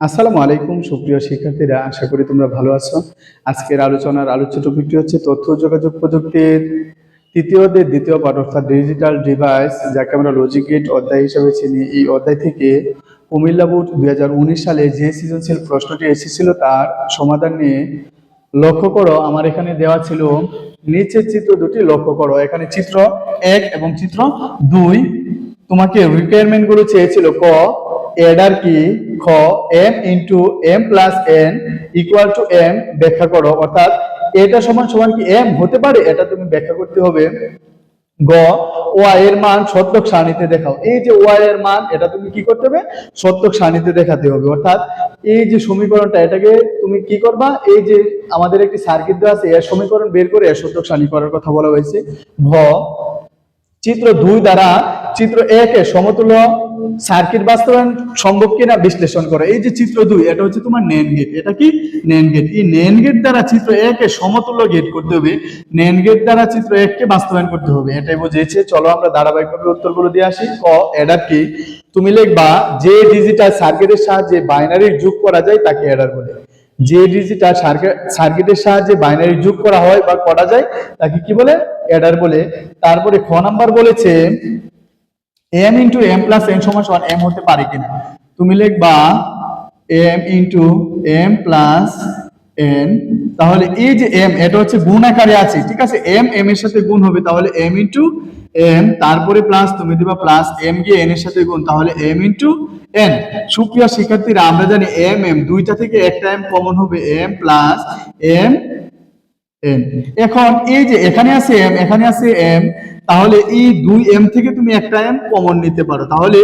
আসসালামু আলাইকুম, সুপ্রিয় শিক্ষার্থীরা। আশা করি তোমরা ভালো আছো। আজকের আলোচনার আলোচ্য টপিকটি হচ্ছে তথ্য যোগাযোগ প্রযুক্তির তৃতীয় অধ্যায়ের দ্বিতীয় পাঠ অর্থাৎ ডিজিটাল ডিভাইস যাকে আমরা লজিক গেট অধ্যায় হিসেবে চিনি। এই অধ্যায় থেকে কুমিল্লা বোর্ড দুই হাজার উনিশ সালে যে সৃজনশীল প্রশ্নটি এসেছিল তার সমাধান নিয়ে লক্ষ্য করো, আমার এখানে দেওয়া ছিল নিচের চিত্র দুটি লক্ষ্য করো। এখানে চিত্র এক এবং চিত্র দুই। তোমাকে রিকোয়ারমেন্টগুলো চেয়েছিল ক এডার কি? খ M into M plus N equal to M ব্যাখ্যা করো। অর্থাৎ এটা সমান সমান কি এম হতে পারে? এটা তুমি ব্যাখ্যা করতে হবে। গ ওয়াই এর মান সত্যক সারণীতে দেখাও। এই যে ওয়াই এর মান, এটা তুমি কি করতে হবে? সত্যক সারণীতে দেখাতে হবে। অর্থাৎ এই যে সমীকরণটা, এটাকে তুমি কি করবা? এই যে আমাদের একটি সার্কিট দেওয়া আছে, এর সমীকরণ বের করে এর সত্যক সারণী করার কথা বলা হয়েছে। ঘ, চিত্র দুই দ্বারা, চিত্র একে সমতুল্য সার্কিট বাস্তবায়ন সম্ভব কিনা বিশ্লেষণ করো। এই যে চিত্র দুই, এটা হচ্ছে তোমার নেন গেট এটা কি? নেন গেট এই নেন গেট দ্বারা চিত্র একে সমতুল্য গেট করতে হবে। নেন গেট দ্বারা চিত্র এককে বাস্তবায়ন করতে হবে। এটাই বুঝিয়েছে। চলো আমরা ধারাবাহিকভাবে উত্তরগুলো দিয়ে আসি। ক এডার কি তুমি লিখবা, যে ডিজিটাল সার্কিটের সাহায্যে বাইনারি যোগ করা যায়, তাকে এডার বলে। যে ডিজিটাল সার্কিটের সাহায্যে বাইনারি যোগ করা হয় বা করা যায়, তাকে কি বলে? অ্যাডার বলে। তারপরে খ নাম্বার বলেছে M into M plus N সমান সমান এম হতে পারে কিনা? তুমি লিখবা M into M plus N তাহলে এই যে এম এটা হচ্ছে গুণ আকারে আছে, ঠিক আছে? এম এম এর সাথে গুণ হবে, তাহলে এম ইন্টু এম তারপরে প্লাস তুমি দিবা প্লাস এম গিয়ে এন এর সাথে গুণ, তাহলে এম ইন্টু এন সুপ্রিয় শিক্ষার্থীরা, আমরা জানি এম এম দুইটা থেকে একটা এম কমন হবে এম প্লাস এম এন এখন এই যে এখানে আছে এম এখানে আছে এম তাহলে এই দুই এম থেকে তুমি একটা এম কমন নিতে পারো। তাহলে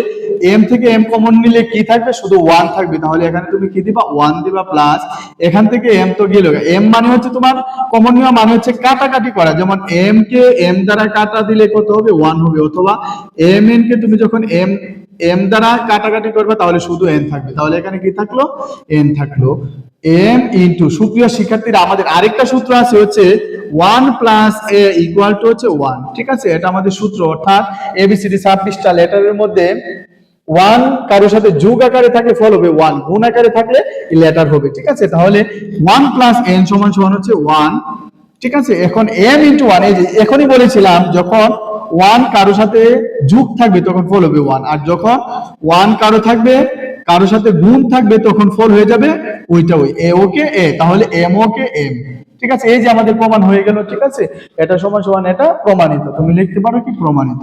এম থেকে এম কমন নিলে কি থাকবে? শুধু ওয়ান থাকবে। তাহলে এখানে তুমি কি দিবা? ওয়ান দিবা প্লাস এখান থেকে এম তো গেল। এম মানে হচ্ছে তোমার কমন নেওয়া মানে হচ্ছে কাটাকাটি করা। যেমন এম কে এম দ্বারা কাটা দিলে কত হবে? ওয়ান হবে। অথবা এম এন কে তুমি যখন এম এম দ্বারা কাটাকাটি করবে, তাহলে শুধু এন থাকবে। তাহলে এখানে কি থাকল? এন থাকল। এম ইন্টু সুপ্রিয় শিক্ষার্থীরা, আমাদের আরেকটা সূত্র আছে, হচ্ছে one plus A equal to হচ্ছে ওয়ান ঠিক আছে? এটা আমাদের সূত্র, অর্থাৎ এবিসিডি ছাব্বিশটা লেটারের মধ্যে ওয়ান কারোর সাথে যোগ আকারে থাকলে ফল হবে ওয়ান গুণ আকারে থাকলে লেটার হবে। ঠিক আছে? তাহলে ওয়ান প্লাস এন সমান সমান হচ্ছে ওয়ান ঠিক আছে? এখন এম ইন্টু ওয়ান এই যে এখনই বলেছিলাম, যখন ওয়ান কারোর সাথে যুগ থাকবে তখন ফল হবে ওয়ান আর যখন ওয়ান কারও থাকবে, কারোর সাথে গুণ থাকবে তখন ফল হয়ে যাবে ওইটা ওই। এ ওকে এ তাহলে এম ওকে এম ঠিক আছে? এই যে আমাদের প্রমাণ হয়ে গেল, ঠিক আছে? এটা সমান সমান এটা প্রমাণিত। তুমি লিখতে পারো কি প্রমাণিত?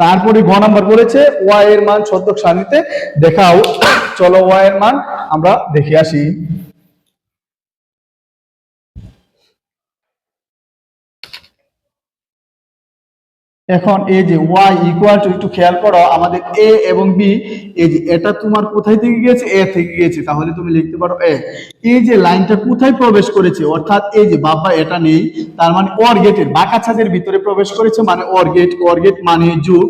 তারপরে ঘ নাম্বার বলেছে ওয়াই এর মান সত্যক সারণীতে দেখাও। চলো ওয়াই এর মান আমরা দেখে আসি। এখন এই যে ওয়াই ইকুয়াল টু একটু খেয়াল করো, আমাদের এ এবং বি এই যে এটা তোমার কোথায় থেকে গিয়েছে? এ থেকে গিয়েছে, তাহলে তুমি লিখতে পারো এ এই যে লাইনটা কোথায় প্রবেশ করেছে? অর্থাৎ এই যে বাবা, এটা নেই, তার মানে অর গেটের বাঁকা ছাদের ভিতরে প্রবেশ করেছে মানে অর গেট অর গেট মানে যুগ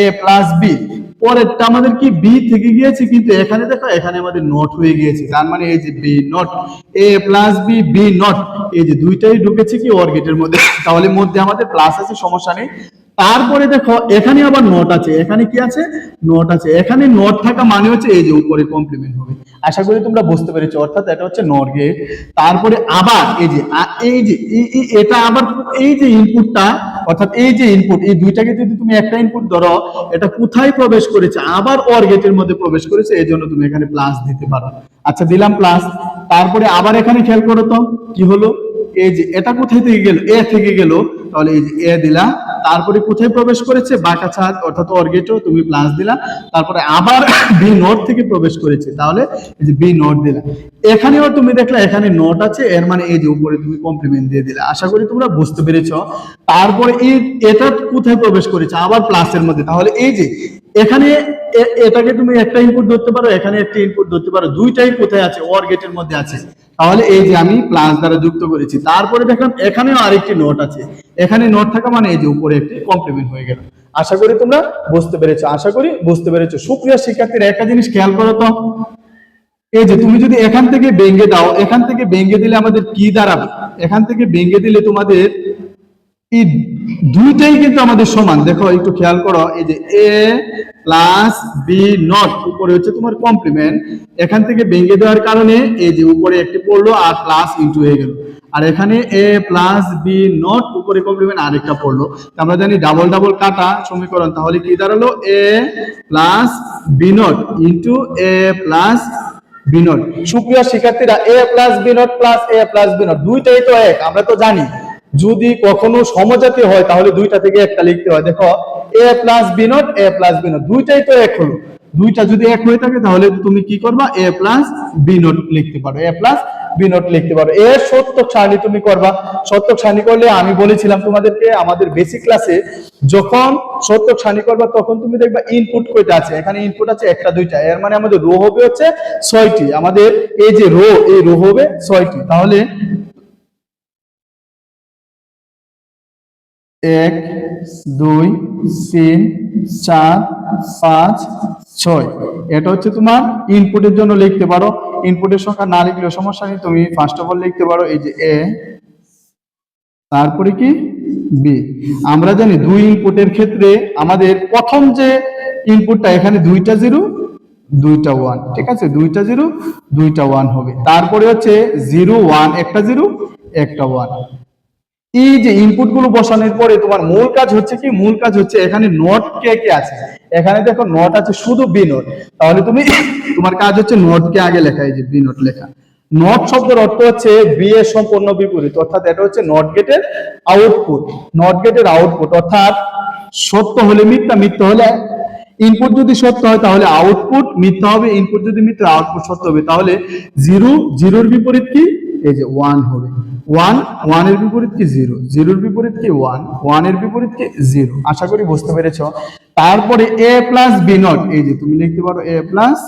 এ প্লাস বি পরেরটা আমাদের কি বি থেকে গিয়েছে? কিন্তু এখানে দেখো, এখানে আমাদের নট হয়ে গিয়েছে, তার মানে এই যে B not A plus B B not এই যে দুইটাই ঢুকেছে কি অর গেটের মধ্যে? তাহলে মধ্যে আমাদের প্লাস আছে, সমস্যা নেই। তারপরে দেখো, এখানে আবার নোট আছে। এখানে কি আছে? নোট আছে। এখানে নোট থাকা মানে হচ্ছে এই যে উপরে কমপ্লিমেন্ট হবে। আশা করি তোমরা বুঝতে পেরেছ, অর্থাৎ এটা হচ্ছে নট গেট তারপরে আবার এই যে এই যে এটা আবার এই যে ইনপুটটা অর্থাৎ এই যে ইনপুট এই দুইটাকে যদি তুমি একটা ইনপুট ধরো, এটা কোথায় প্রবেশ করেছে? আবার অর গেটের মধ্যে প্রবেশ করেছে, এই জন্য তুমি এখানে প্লাস দিতে পারো। আচ্ছা দিলাম প্লাস তারপরে আবার এখানে খেয়াল করো তো, কি হলো? এই যে এটা কোথায় থেকে গেল? এ থেকে গেল। তাহলে এই যে এ দিলা, তারপরে কোথায় প্রবেশ করেছে? বাঁকা ছাদ, অর্থাৎ অর্গেটও তুমি প্লাস দিলা। তারপরে আবার বি নোট থেকে প্রবেশ করেছে। তাহলে এই যে বি নোট দিলা। এখানেও তুমি দেখলা, এখানে নোট আছে, এর মানে এই যে উপরে তুমি কমপ্লিমেন্ট দিয়ে দিলা। আশা করি তোমরা বুঝতে পেরেছ। তারপরে এই, এটা কোথায় প্রবেশ করেছে? আবার প্লাসের মধ্যে। তাহলে এই যে, এখানে এটাকে তুমি একটা ইনপুট ধরতে পারো, এখানে একটা ইনপুট ধরতে পারো। দুইটাই কোথায় আছে? অর গেটের মধ্যে আছে। তাহলে এই যে আমি প্লাস দ্বারা যুক্ত করেছি, তারপরে দেখলাম এখানেও আরেকটি নোট আছে। এখানে নোট থাকা মানে এই যে উপরে একটি কমপ্লিমেন্ট হয়ে গেল। আশা করি তোমরা বুঝতে পেরেছ। আশা করি বুঝতে পেরেছ। সুপ্রিয়া শিক্ষার্থীরা, একটা জিনিস খেয়াল করো তো। এই যে তুমি যদি এখান থেকে বেঙ্গে দাও, এখান থেকে বেঙ্গে দিলে আমাদের কি দাঁড়াবে? এখান থেকে বেঙ্গে দিলে তোমাদের এই দুইটাই কিন্তু আমাদের সমান। দেখো, একটু খেয়াল করো, এই যে এ প্লাস বি নট উপরে হচ্ছে তোমার কমপ্লিমেন্ট এখান থেকে ভেঙে দেওয়ার কারণে এই যে উপরে একটি পড়ল, আর প্লাস ইন্টু হয়ে গেল। আর এখানে এ প্লাস বি নট উপরে কমপ্লিমেন্ট আরেকটা পড়ল। আমরা জানি ডাবল ডাবল কাটা সমীকরণ। তাহলে কি দাঁড়াল? A plus B not into A plus B not সুপ্রিয় শিক্ষার্থীরা A plus B not plus A plus B not দুইটাই তো এক, আমরা তো জানি। যদি কখনো সমজাতি হয়, তাহলে দুইটা থেকে একটা লিখতে হয়। দেখো A plus B not A plus B not দুইটাই তো এক হলো। দুইটা যদি এক হয়ে থাকে, তাহলে তুমি কি করবা? এ প্লাস বি নট লিখতে পারো। এ প্লাস বি নট লিখতে পারো। এর সত্যক সারণী তুমি করবা। সত্যক সারণী করলে আমি বলেছিলাম তোমাদেরকে, আমাদের বেসিক ক্লাসে যখন সত্যক সারণী করবা, তখন তুমি দেখবা ইনপুট কয়টা আছে? এখানে ইনপুট আছে একটা, দুইটা। এর মানে আমাদের রো হবে হচ্ছে ছয়টি। আমাদের এই যে রো এই রো হবে ছয়টি। তাহলে এক, দুই, তিন, চার, পাঁচ, ছয়। এটা হচ্ছে তোমার ইনপুটের জন্য লিখতে পারো। ইনপুটের সংখ্যা না লিখলেও সমস্যা নেই, তুমি ফার্স্ট অফ অল লিখতে পারো, এই যে এ, তারপরে কি? বি আমরা জানি দুই ইনপুটের ক্ষেত্রে আমাদের প্রথম যে ইনপুটটা এখানে দুইটা জিরো, দুইটা ওয়ান ঠিক আছে? দুইটা জিরো, দুইটা ওয়ান হবে। তারপরে হচ্ছে জিরো ওয়ান একটা জিরো, একটা ওয়ান এই যে ইনপুটগুলো বসানোর পরে তোমার মূল কাজ হচ্ছে কি? মূল কাজ হচ্ছে এখানে নোট কে কে আছে? এখানে দেখো নোট আছে শুধু বি নোট তাহলে তুমি তোমার কাজ হচ্ছে নোট কে আগে লেখা, এই যে বি নোট লেখা। নট শব্দের অর্থ হচ্ছে বি এর সম্পূর্ণ বিপরীত, অর্থাৎ এটা হচ্ছে নট গেটের আউটপুট নট গেটের আউটপুট অর্থাৎ সত্য হলে মিথ্যা মিথ্যা হলে ইনপুট যদি সত্য হয়, তাহলে আউটপুট মিথ্যা হবে ইনপুট যদি মিথ্যা আউটপুট সত্য হবে। তাহলে জিরো জিরোর বিপরীত কি? এই যে ওয়ান হবে। ওয়ান ওয়ানের বিপরীত কি জিরো? জিরোর বিপরীত কি ওয়ান? ওয়ানের বিপরীত কি জিরো? আশা করি বুঝতে পেরেছ। তারপরে এ প্লাস বি নট, এই যে তুমি লিখতে পারো এ প্লাস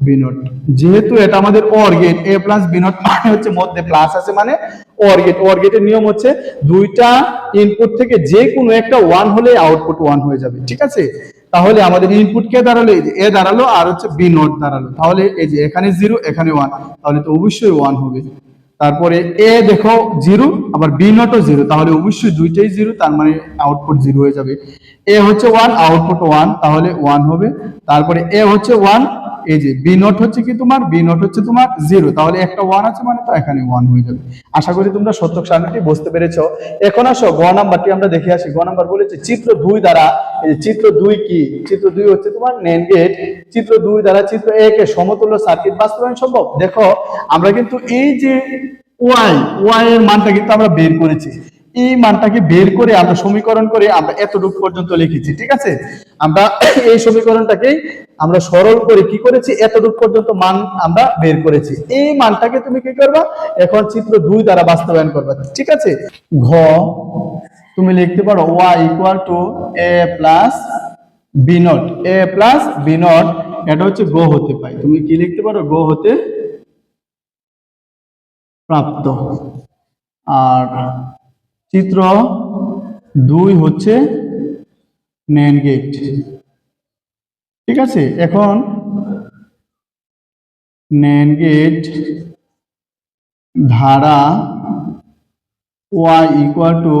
বি নট। যেহেতু এটা আমাদের OR gate, A plus B not মানে হচ্ছে মধ্যে প্লাস আছে মানে অর গেট। অর গেটের নিয়ম হচ্ছে দুইটা ইনপুট থেকে যে কোনো একটা ওয়ান হলে আউটপুট ওয়ান হয়ে যাবে, ঠিক আছে? তাহলে আমাদের ইনপুট কে দাঁড়াল? এই যে এ দাঁড়াল আর হচ্ছে বি নট দাঁড়াল। তাহলে এই যে এখানে জিরো এখানে ওয়ান তাহলে তো অবশ্যই ওয়ান হবে। তারপরে এ দেখো জিরো আবার বি নটও জিরো তাহলে অবশ্যই দুইটাই জিরো তার মানে আউটপুট জিরো হয়ে যাবে। এ হচ্ছে ওয়ান আউটপুট ওয়ান তাহলে ওয়ান হবে। তারপরে এ হচ্ছে ওয়ান এই যে বি নোট হচ্ছে কি তোমার? বি নোট হচ্ছে তোমার জিরো তাহলে একটা ওয়ান আছে মানে তো এখানে ওয়ান হয়ে যাবে। আশা করি তোমরা সত্যক সারণীটি বুঝতে পেরেছ। এখন আসো, গ নাম্বারটি আমরা দেখে আসি। গ নাম্বার বলেছে, চিত্র দুই দ্বারা চিত্র দুই কি? চিত্র দুই হচ্ছে তোমার নেন গেট চিত্র দুই দ্বারা চিত্র এক সমতুল্য সার্কিট বাস্তবায়ন সম্ভব। দেখো, আমরা কিন্তু এই যে ওয়াই ওয়াই এর মানটা কিন্তু আমরা বের করেছি। এই মানটাকে বের করে আমরা সমীকরণ করে আমরা এতটুকু পর্যন্ত লিখেছি, ঠিক আছে? আমরা এই সমীকরণটাকে আমরা সরল করে কি করেছি? এতটুকু পর্যন্ত মান আমরা বের করেছি। এই মানটাকে তুমি কি করবা? এখন চিত্র দুই দ্বারা বাস্তবায়ন করবা, ঠিক আছে? ঘ, তুমি লিখতে পারো Y equal to A plus B not A plus B not এটা হচ্ছে গো হতে পাই তুমি কি লিখতে পারো? গো হতে প্রাপ্ত। আর চিত্র দুই হচ্ছে নেন গেট ঠিক আছে? এখন নেন গেট ধারা Y equal to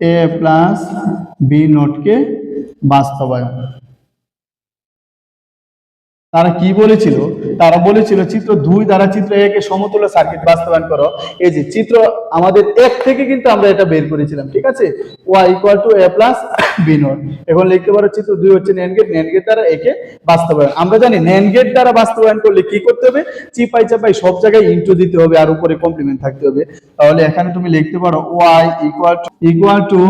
A plus B নোটকে বাস্তবায়ন। তারা কি বলেছিল? তারা বলেছিল, চিত্র দুই দ্বারা চিত্র একে সমতুল্য সার্কিট বাস্তবায়ন করো। এই যে চিত্র আমাদের এক থেকে কিন্তু আমরা এটা বের করেছিলাম, ঠিক আছে? Y equal to A plus B not এখন লিখতে পারো, চিত্র দুই হচ্ছে নেন গেট নেন গেট দ্বারা একে বাস্তবায়ন। আমরা জানি নেন গেট দ্বারা বাস্তবায়ন করলে কি করতে হবে? চিপাই চাপাই সব জায়গায় ইন্টু দিতে হবে আর উপরে কমপ্লিমেন্ট থাকতে হবে। তাহলে এখানে তুমি লিখতে পারো Y equal to equal to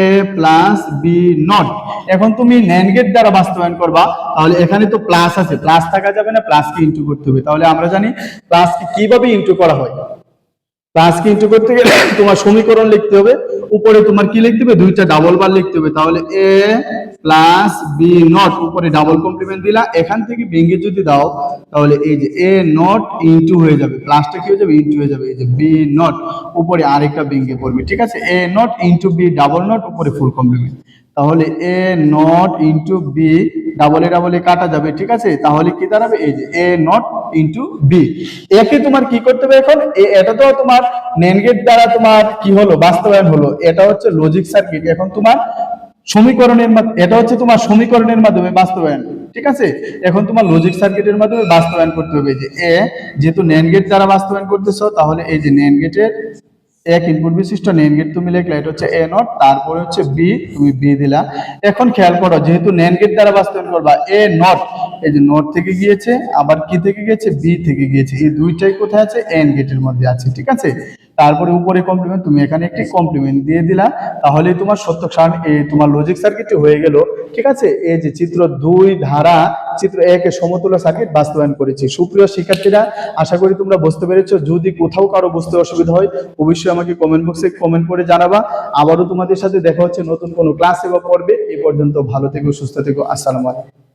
A plus B not এখন তুমি নেন গেট দ্বারা বাস্তবায়ন করবা, তাহলে এখানে তো প্লাস আছে প্লাস থাকা যাবে না প্লাস কে ইন্টু করতে হবে। তাহলে আমরা জানি প্লাস কে কীভাবে ইন্টু করা হয়। প্লাস কে ইন্টু করতে গেলে তোমার সমীকরণ লিখতে হবে। উপরে তোমার কি লিখতে হবে? দুইটা ডাবল বার লিখতে হবে। তাহলে এ প্লাস বি নট উপরে ডাবল কমপ্লিমেন্ট দিলা। এখান থেকে ভেঙে যদি দাও, তাহলে এই যে এ নট ইন্টু হয়ে যাবে। প্লাসটা কি হয়ে যাবে? ইন্টু হয়ে যাবে। এই যে বি নট উপরে আরেকটা ভেঙে পড়বে ঠিক আছে? A not into B double not উপরে ফুল কমপ্লিমেন্ট তাহলে A not into B double double কাটা যাবে, ঠিক আছে? তাহলে কি দাঁড়াবে? এই যে এ নট ইন্টু বি একে তোমার কি করতে হবে এখন? এটা তো তোমার নেন গেট দ্বারা তোমার কি হলো? বাস্তবায়ন হলো। এটা হচ্ছে লজিক সার্কিট এখন তোমার সমীকরণের মাধ্যমে এটা হচ্ছে তোমার সমীকরণের মাধ্যমে বাস্তবায়ন। ঠিক আছে? এখন তোমার লজিক সার্কিটের মাধ্যমে বাস্তবায়ন করতে হবে। যে এ যেহেতু নেন গেট দ্বারা বাস্তবায়ন করতেছো, তাহলে এই যে নেন গেটের এক ইনপুট বিশিষ্ট নেন গেট তুমি লিখলে এটা হচ্ছে এ নট তারপরে হচ্ছে বি তুমি বি দিলা। এখন খেয়াল করো, যেহেতু নেন গেট দ্বারা বাস্তবায়ন করবা এ নট এই যে নট থেকে গিয়েছে, আবার কি থেকে গিয়েছে? বি থেকে গিয়েছে। এই দুইটাই কোথায় আছে? এন গেটের মধ্যে আছে, ঠিক আছে? তারপরে উপরে কমপ্লিমেন্ট তুমি এখানে একটি কমপ্লিমেন্ট দিয়ে দিলা। তাহলে তোমার সত্য সারণ এই তোমার লজিক সার্কিটটি হয়ে গেল। ঠিক আছে? এই যে চিত্র দুই ধারা চিত্র একে সমতুল্য সার্কিট বাস্তবায়ন করেছি। সুপ্রিয় শিক্ষার্থীরা আশা করি তোমরা বুঝতে পেরেছ। যদি কোথাও কারও বুঝতে অসুবিধা হয় অবশ্যই আমাকে কমেন্ট বক্সে কমেন্ট করে জানাবা। আবারও তোমাদের সাথে দেখা হচ্ছে নতুন কোনো ক্লাসে বা পর্বে। এই পর্যন্ত ভালো থেকো সুস্থ থেকো। আসসালামু আলাইকুম।